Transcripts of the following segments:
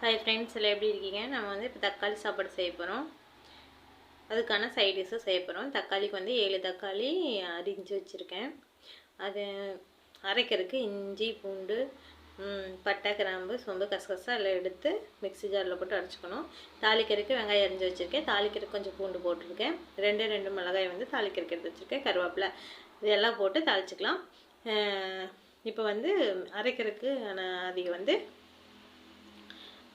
Hi friends எல்லாம் எப்படி இருக்கீங்க? நம்ம வந்து இப்போ தக்காளி சாப்பாடு செய்ய போகிறோம் அதுக்கான சைட் டிஷ்ஷும் செய்ய போகிறோம் தக்காளிக்கு வந்து ஏழு தக்காளி அரிஞ்சு வச்சுருக்கேன். அது அரைக்கிறதுக்கு இஞ்சி பூண்டு பட்டை கிராம்பு சோம்பு கசகசா எல்லாம் எடுத்து மிக்ஸி ஜாரில் போட்டு அரைச்சிக்கணும். தாளிக்கிறதுக்கு வெங்காயம் அரிஞ்சு வச்சுருக்கேன். தாளிக்கிறதுக்கு கொஞ்சம் பூண்டு போட்டிருக்கேன். ரெண்டு ரெண்டு மிளகாய் வந்து தாளிக்கிறதுக்கு எடுத்து வச்சுருக்கேன். கருவேப்பிலை இதெல்லாம் போட்டு தாளிச்சிக்கலாம். இப்போ வந்து அரைக்கிறதுக்கு ஆனால் அதை வந்து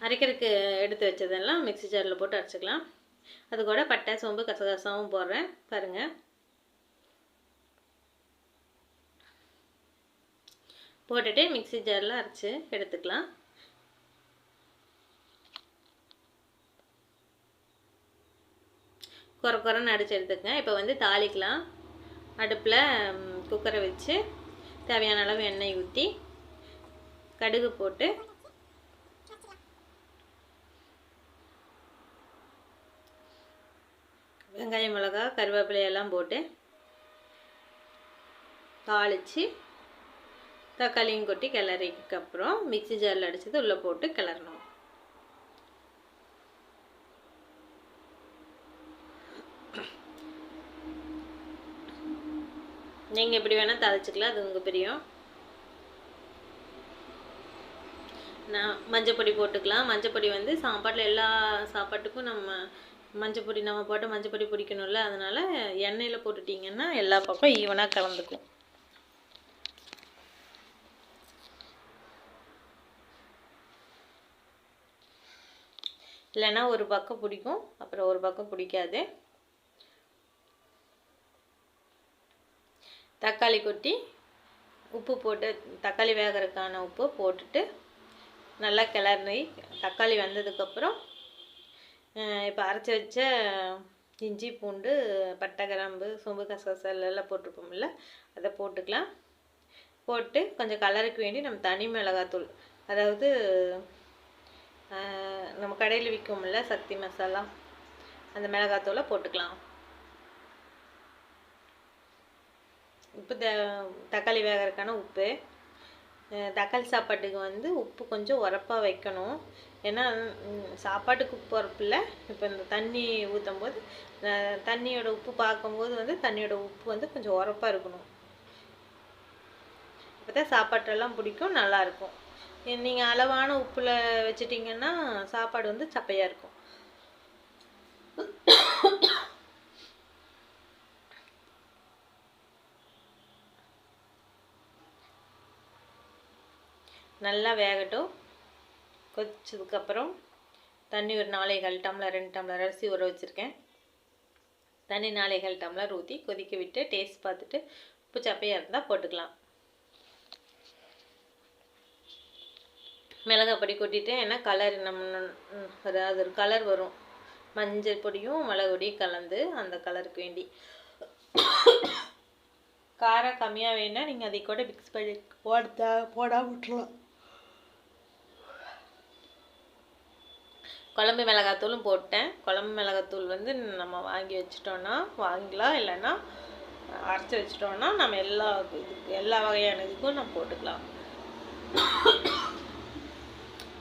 அரைக்கிறதுக்கு எடுத்து வச்சதெல்லாம் மிக்ஸி ஜாரில் போட்டு அரைச்சிக்கலாம். அது கூட பட்டை சோம்பு கசகசாவும் போடுறேன். பாருங்கள் போட்டுட்டு மிக்ஸி ஜாரில் அரைச்சி எடுத்துக்கலாம். குறை குறைன்னு அடித்து எடுத்துக்கங்க. இப்போ வந்து தாளிக்கலாம். அடுப்பில் குக்கரை வச்சு தேவையான அளவு எண்ணெய் ஊற்றி கடுகு போட்டு வெங்காயம் மிளகா கருவேப்பிலை எல்லாம் போட்டு தாளித்து தக்காளியும் கொட்டி கிளறிக்கு அப்புறம் மிக்ஸி ஜாரில் அடித்தது உள்ளே போட்டு கிளறணும். நீங்கள் எப்படி வேணால் தாளிச்சிக்கலாம் அது உங்கள் பிரியம். நான் மஞ்சப்பொடி போட்டுக்கலாம். மஞ்சப்பொடி வந்து சாப்பாட்டில் எல்லா சாப்பாட்டுக்கும் நம்ம மஞ்சப்பொடி நம்ம போட்டு மஞ்சப்பொடி பிடிக்கணும்ல அதனால் எண்ணெயில் போட்டுட்டிங்கன்னா எல்லா பக்கம் ஈவனாக கலந்துக்கும். இல்லைன்னா ஒரு பக்கம் பிடிக்கும் அப்புறம் ஒரு பக்கம் பிடிக்காது. தக்காளி கொட்டி உப்பு போட்டு தக்காளி வேகிறதுக்கான உப்பு போட்டுட்டு நல்லா கிளறி தக்காளி வெந்ததுக்கப்புறம் இப்போ அரைச்சி வச்ச இஞ்சி பூண்டு பட்டை கிராம்பு சோம்பு கசகசல் எல்லாம் போட்டிருப்போம்ல அதை போட்டுக்கலாம். போட்டு கொஞ்சம் கலருக்கு வேண்டி நம்ம தனி மிளகாத்தூள் அதாவது நம்ம கடையில் விற்கும்ல சக்தி மசாலா அந்த மிளகாத்தூளை போட்டுக்கலாம். உப்பு த தக்காளி வேகிறதுக்கான உப்பு தக்காளி சாப்பாட்டுக்கு வந்து உப்பு கொஞ்சம் உரப்பாக வைக்கணும். ஏன்னா சாப்பாட்டுக்கு குக் போகிறப்பில்ல இப்போ இந்த தண்ணி ஊற்றும் போது தண்ணியோட உப்பு பார்க்கும்போது வந்து தண்ணியோட உப்பு வந்து கொஞ்சம் உரப்பாக இருக்கணும். அப்போ தான் சாப்பாட்டெல்லாம் பிடிக்கும் நல்லாயிருக்கும் நீங்கள் அளவான உப்பில் வச்சிட்டிங்கன்னா சாப்பாடு வந்து சப்பையாக இருக்கும். நல்லா வேகட்டும். கொதிச்சதுக்கப்புறம் தண்ணி ஒரு நாளைகள் டம்ளர் ரெண்டு டம்ளர் அரிசி ஊற வச்சுருக்கேன். தண்ணி நாளைகள் டம்ளர் ஊற்றி கொதிக்க விட்டு டேஸ்ட் பார்த்துட்டு உப்பு சப்பையாக இருந்தால் போட்டுக்கலாம். மிளகாப்பொடி கொட்டிட்டு ஏன்னா கலர் நம்ம அது ஒரு கலர் வரும். மஞ்சள் பொடியும் மிளகு பொடியும் கலந்து அந்த கலருக்கு வேண்டி. காரம் கம்மியாக வேணால் நீங்கள் அதை கூட மிக்ஸ் பண்ணி போட போடாம விட்டுருலாம் குழம்பு மிளகாத்தூளும் போட்டேன். குழம்பு மிளகாத்தூள் வந்து நம்ம வாங்கி வச்சிட்டோன்னா வாங்கிக்கலாம். இல்லைன்னா அரைச்சி வச்சிட்டோன்னா நம்ம எல்லா இதுக்கு எல்லா வகையான இதுக்கும் நம்ம போட்டுக்கலாம்.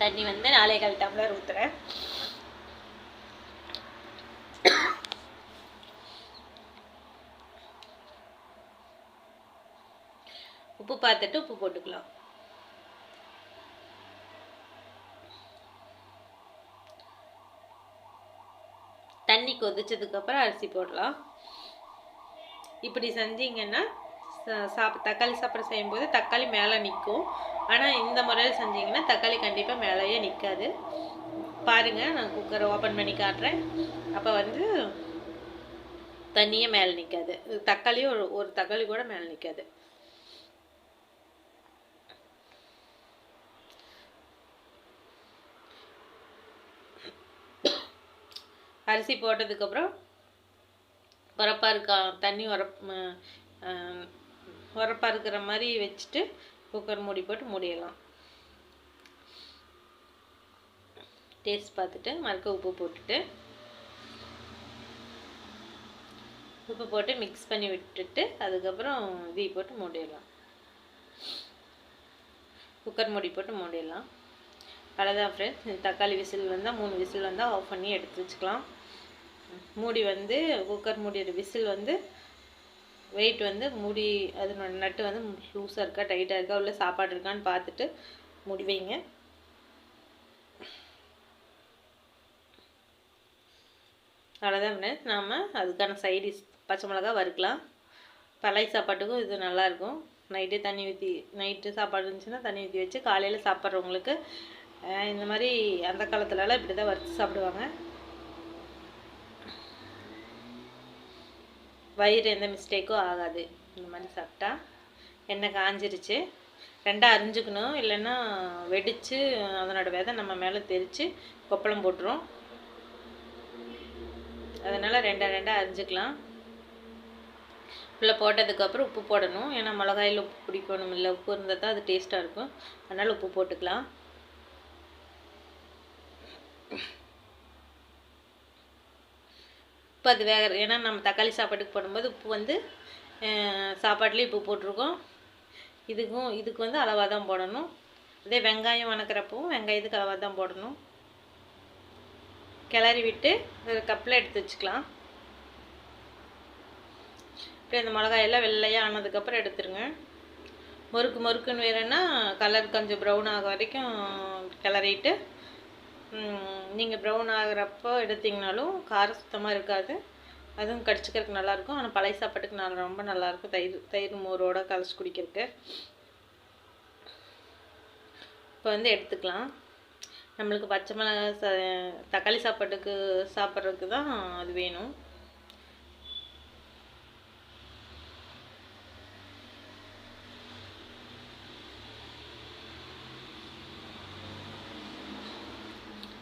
தண்ணி வந்து நாலே கால் டம்ளர் ஊற்றுறேன் உப்பு பார்த்துட்டு உப்பு போட்டுக்கலாம். தண்ணி கொதிச்சதுக்கப்புறம் அரிசி போடலாம். இப்படி செஞ்சீங்கன்னா சாப் தக்காளி சாப்பாடு செய்யும்போது தக்காளி மேலே நிற்கும் ஆனால் இந்த முறையில் செஞ்சீங்கன்னா தக்காளி கண்டிப்பாக மேலேயே நிற்காது பாருங்கள் நான் குக்கரை ஓப்பன் பண்ணி காட்டுறேன். அப்போ வந்து தண்ணியே மேலே நிற்காது தக்காளியும் ஒரு ஒரு தக்காளி கூட மேலே நிற்காது அரிசி போட்டதுக்கப்புறம் உரப்பாக இருக்கா தண்ணி உரப் உரப்பாக இருக்கிற மாதிரி வச்சுட்டு குக்கர் மூடி போட்டு மூடிடலாம். டேஸ்ட் பார்த்துட்டு மறுக்க உப்பு போட்டுட்டு உப்பு போட்டு மிக்ஸ் பண்ணி விட்டுட்டு அதுக்கப்புறம் தீ போட்டு மூடிடலாம். குக்கர் மூடி போட்டு மூடிடலாம். அவ்வளோதான் ஃப்ரெண்ட்ஸ் தக்காளி விசில் வந்தால் மூணு விசில் வந்தால் ஆஃப் பண்ணி எடுத்து வச்சுக்கலாம். மூடி வந்து குக்கர் மூடியோட விசில் வந்து வெயிட் வந்து மூடி அதனோட நட்டு வந்து லூஸாக இருக்கா டைட்டாக இருக்கா உள்ள சாப்பாடு இருக்கான்னு பார்த்துட்டு மூடி வைங்க. அவ்வளோதான் ஃப்ரெண்ட்ஸ் நாம் அதுக்கான சைடிஷ் பச்சை மிளகா வறுக்கலாம். பழைய சாப்பாட்டுக்கும் இது நல்லாயிருக்கும் நைட்டே தண்ணி ஊற்றி நைட்டு சாப்பாடு இருந்துச்சுன்னா தண்ணி ஊற்றி வச்சு காலையில் சாப்பிட்றவங்களுக்கு இந்த மாதிரி அந்த காலத்துலலாம் இப்படி தான் வறுத்து சாப்பிடுவாங்க. வயிறு எந்த மிஸ்டேக்கும் ஆகாது. இந்த மாதிரி சாப்பிட்டா எண்ணெய் காஞ்சிருச்சு. ரெண்டாக அரிஞ்சுக்கணும் இல்லைன்னா வெடித்து அதனோட விதை நம்ம மேலே தெரித்து கொப்பளம் போட்டுரும். அதனால் ரெண்டாக ரெண்டாக அரிஞ்சுக்கலாம் உள்ளே போட்டதுக்கப்புறம் உப்பு போடணும். ஏன்னா மிளகாயில் உப்பு பிடிக்கணும் இல்லை உப்பு இருந்தால் தான் அது டேஸ்ட்டாக இருக்கும். அதனால் உப்பு போட்டுக்கலாம். இப்போ அது வேக ஏன்னா நம்ம தக்காளி சாப்பாட்டுக்கு போடும்போது உப்பு வந்து சாப்பாட்டுலேயும் உப்பு போட்டிருக்கோம். இதுக்கும் இதுக்கு வந்து அளவாக தான் போடணும். அதே வெங்காயம் வணக்கிறப்பவும் வெங்காயத்துக்கு அளவாக தான் போடணும். கிளறி விட்டு ஒரு கப்பில் எடுத்து வச்சுக்கலாம். இப்போ இந்த மிளகாயெல்லாம் வெள்ளையாக ஆனதுக்கப்புறம் எடுத்துருங்க. மொறுக்கு மொறுக்குன்னு வேணும்னா கலர் கொஞ்சம் ப்ரௌன் ஆக வரைக்கும் கிளறிட்டு நீங்கள் ப்ரௌன் ஆகிறப்போ எடுத்திங்கனாலும் காரம் சுத்தமாக இருக்காது. அதுவும் கடிச்சிக்கிறதுக்கு நல்லாயிருக்கும். ஆனால் பழைய சாப்பாட்டுக்கு நல்லா ரொம்ப நல்லாயிருக்கும். தயிர் தயிர் மோரோட கலச்சி குடிக்கிறதுக்கு. இப்போ வந்து எடுத்துக்கலாம். நம்மளுக்கு பச்சை மிளகா தக்காளி சாப்பாட்டுக்கு சாப்பிட்றதுக்கு தான் அது வேணும்.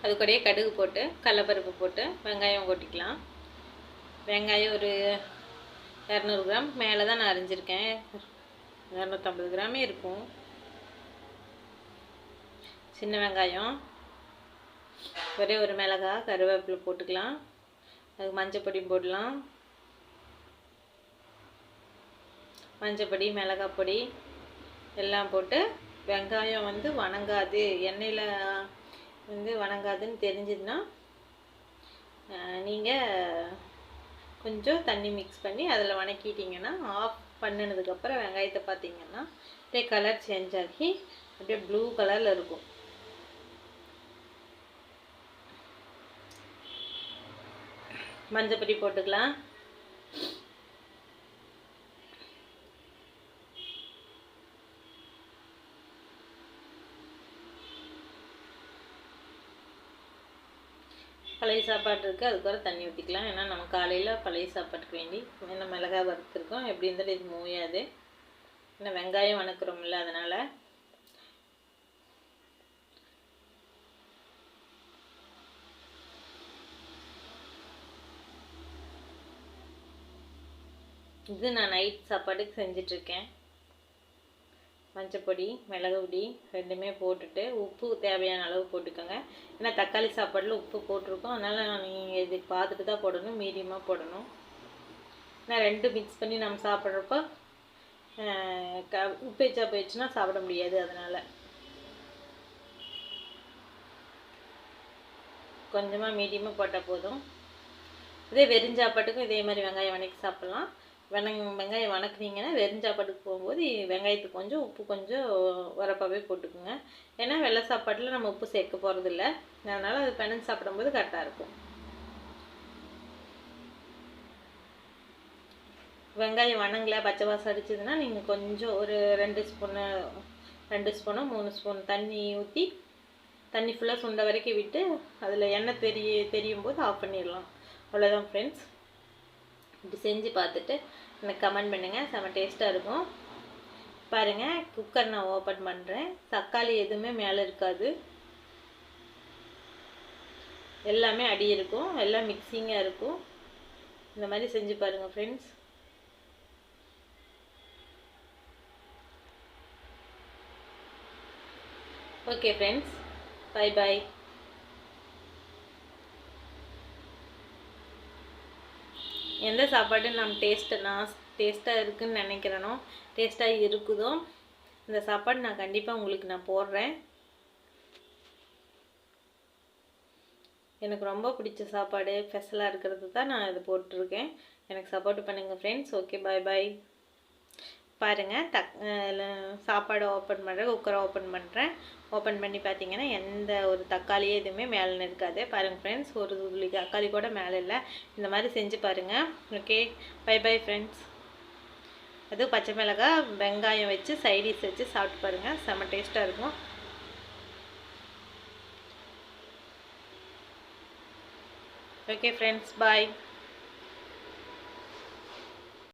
அது கூடயே கடுகு போட்டு கடலப்பருப்பு போட்டு வெங்காயம் கொட்டிக்கலாம். வெங்காயம் ஒரு இரநூறு கிராம். மேலே தான் நான் அரிஞ்சிருக்கேன். இரநூத்தம்பது கிராமே இருக்கும். சின்ன வெங்காயம். ஒரே ஒரு மிளகா கருவேப்பிலை போட்டுக்கலாம். அதுக்கு மஞ்சப்பொடி போடலாம். மஞ்சப்பொடி மிளகாய் பொடி எல்லாம் போட்டு வெங்காயம் வந்து வணங்காது. எண்ணெயில் வந்து வணங்காதுன்னு தெரிஞ்சதுன்னா நீங்கள் கொஞ்சம் தண்ணி மிக்ஸ் பண்ணி அதில் வணக்கிட்டிங்கன்னா ஆஃப் பண்ணினதுக்கப்புறம் வெங்காயத்தை பார்த்தீங்கன்னா அப்படியே கலர் சேஞ்ச் ஆகி அப்படியே ப்ளூ கலரில் இருக்கும். மஞ்சப்பொடி போட்டுக்கலாம். பழைய சாப்பாடு இருக்குது அதுக்கப்புறம் தண்ணி ஊற்றிக்கலாம் ஏன்னா நம்ம காலையில் பழைய சாப்பாட்டுக்கு வேண்டி என்ன மிளகா வறுத்துருக்கோம் எப்படி இருந்தாலும் இது மூயாது. ஏன்னா வெங்காயம் வணக்குறோம்ல அதனால். இது நான் நைட் சாப்பாட்டுக்கு செஞ்சிட்ருக்கேன் மஞ்சப்பொடி மிளகு பொடி ரெண்டுமே போட்டுட்டு உப்பு தேவையான அளவு போட்டுக்கோங்க. ஏன்னா தக்காளி சாப்பாடில் உப்பு போட்டிருக்கோம். அதனால் நீங்கள் இது பார்த்துட்டு தான் போடணும். மீடியமாக போடணும். ஏன்னா ரெண்டு மிக்ஸ் பண்ணி நம்ம சாப்பிட்றப்போ க உப்பு எச்சா போயிடுச்சுன்னா சாப்பிட முடியாது அதனால். கொஞ்சமாக மீடியமாக போட்டால் போதும். இதே வெறிஞ்சாப்பாட்டுக்கும் இதே மாதிரி வெங்காயம் வணக்கி சாப்பிட்லாம். வெங்காயம் வெங்காயம் வணக்குனீங்கன்னா வெறிஞ்சாப்பாட்டுக்கு போகும்போது வெங்காயத்துக்கு கொஞ்சம் உப்பு கொஞ்சம் உரப்பாகவே போட்டுக்கோங்க. ஏன்னா வெள்ளை சாப்பாட்டில் நம்ம உப்பு சேர்க்க போகிறதில்ல அதனால் அது பிணைஞ்சு சாப்பிடும்போது கரெக்டாக இருக்கும். வெங்காயம் வணங்கலை பச்சை வாசம் அடிச்சதுன்னா நீங்கள் கொஞ்சம் ஒரு ரெண்டு ஸ்பூனு ரெண்டு ஸ்பூனோ மூணு ஸ்பூன் தண்ணி ஊற்றி தண்ணி ஃபுல்லாக சுண்ட வரைக்கும் விட்டு அதில் எண்ணெய் தெரிய தெரியும் போது ஆஃப் பண்ணிடலாம். அவ்வளோதான் ஃப்ரெண்ட்ஸ் இப்படி செஞ்சு பார்த்துட்டு எனக்கு கமெண்ட் பண்ணுங்கள் செம்ம டேஸ்ட்டாக இருக்கும். பாருங்கள் குக்கர் நான் ஓப்பன் பண்ணுறேன் தக்காளி எதுவுமே மேலே இருக்காது. எல்லாமே அடி இருக்கும். எல்லாம் மிக்சிங்காக இருக்கும். இந்த மாதிரி செஞ்சு பாருங்கள் friends okay friends bye bye எந்த சாப்பாடு நம்ம டேஸ்ட்டு நான் டேஸ்ட்டாக இருக்குதுன்னு நினைக்கிறேனோ டேஸ்ட்டாக இருக்குதோ இந்த சாப்பாடு நான் கண்டிப்பாக உங்களுக்கு நான் போடுறேன். எனக்கு ரொம்ப பிடிச்ச சாப்பாடு ஸ்பெஷலாக இருக்கிறது தான் நான் இதை போட்டிருக்கேன். எனக்கு சப்போர்ட் பண்ணுங்கள் ஃப்ரெண்ட்ஸ் ஓகே பாய் பாய் பாருங்கள் தக் சாப்பாடு ஓப்பன் பண்ணுறேன் குக்கரை ஓப்பன் பண்ணுறேன் ஓப்பன் பண்ணி பார்த்தீங்கன்னா எந்த ஒரு தக்காளியே எதுவுமே மேலே இருக்காது பாருங்கள் ஃப்ரெண்ட்ஸ் ஒரு துள்ளி தக்காளி கூட மேலே இல்லை. இந்த மாதிரி செஞ்சு பாருங்கள் ஓகே பை பை ஃப்ரெண்ட்ஸ் அதுவும் பச்சை மிளகாய் வெங்காயம் வச்சு சைடிஸ் வச்சு சாப்பிட்டு பாருங்கள் செம்ம டேஸ்ட்டாக இருக்கும். Okay friends bye